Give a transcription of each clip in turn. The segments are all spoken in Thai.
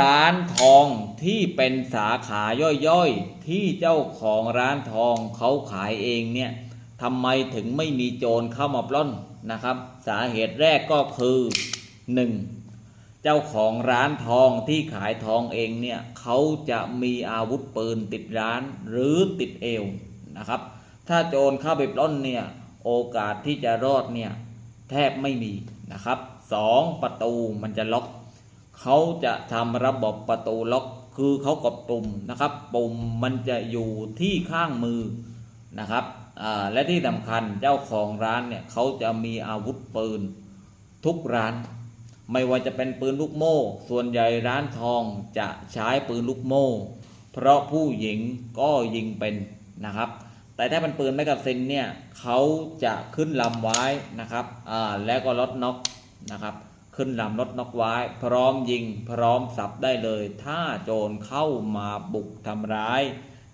ร้านทองที่เป็นสาขาย่อยๆ ที่เจ้าของร้านทองเขาขายเองเนี่ยทำไมถึงไม่มีโจรเข้ามาปล้นนะครับ สาเหตุแรกก็คือ 1. เจ้าของร้านทองที่ขายทองเองเนี่ยเขาจะมีอาวุธปืนติดร้านหรือติดเอวนะครับ ถ้าโจรเข้าไปปล้นเนี่ยโอกาสที่จะรอดเนี่ยแทบไม่มีนะครับสองประตูมันจะล็อก เขาจะทำระบบประตูล็อกคือเขากดปุ่มนะครับปุ่มมันจะอยู่ที่ข้างมือนะครับและที่สำคัญเจ้าของร้านเนี่ยเขาจะมีอาวุธปืนทุกร้าน ไม่ว่าจะเป็นปืนลูกโม่ ส่วนใหญ่ร้านทองจะใช้ปืนลูกโม่ เพราะผู้หญิงก็ยิงเป็นนะครับ แต่ถ้าเป็นปืนแมกกาซินเนี่ยเขาจะขึ้นลำไว้นะครับแล้วก็ลดน็อกนะครับ ขึ้นลำรถน็อกไว้ พร้อมยิงพร้อมสับได้เลย ถ้าโจรเข้ามาบุกทำร้าย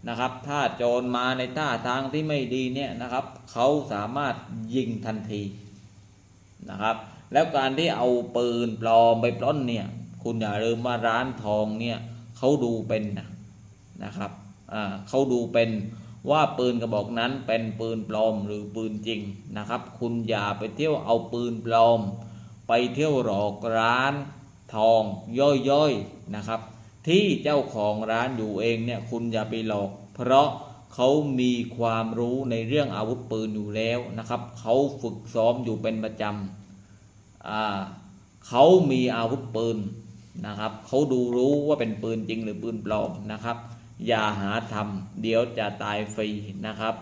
นะครับ ถ้าโจรมาในท่าทางที่ไม่ดีเนี่ยนะครับ เขาสามารถยิงทันทีนะครับ แล้วการที่เอาปืนปลอมไปปล้นเนี่ย คุณอย่าลืมว่าร้านทองเนี่ยเขาดูเป็นนะนะครับอ่าเขาดูเป็นว่าปืนกระบอกนั้นเป็นปืนปลอมหรือปืนจริงนะครับ คุณอย่าไปเที่ยวเอาปืนปลอม ไปเที่ยวหลอกร้านทองย่อยๆนะครับ ที่เจ้าของร้านอยู่เองเนี่ยคุณอย่าไปหลอก เพราะเขามีความรู้ในเรื่องอาวุธปืนอยู่แล้วนะครับ เขาฝึกซ้อมอยู่เป็นประจำเขามีอาวุธปืนนะครับ เขาดูรู้ว่าเป็นปืนจริงหรือปืนปลอมนะครับ อย่าหาทำเดี๋ยวจะตายฟรีนะครับ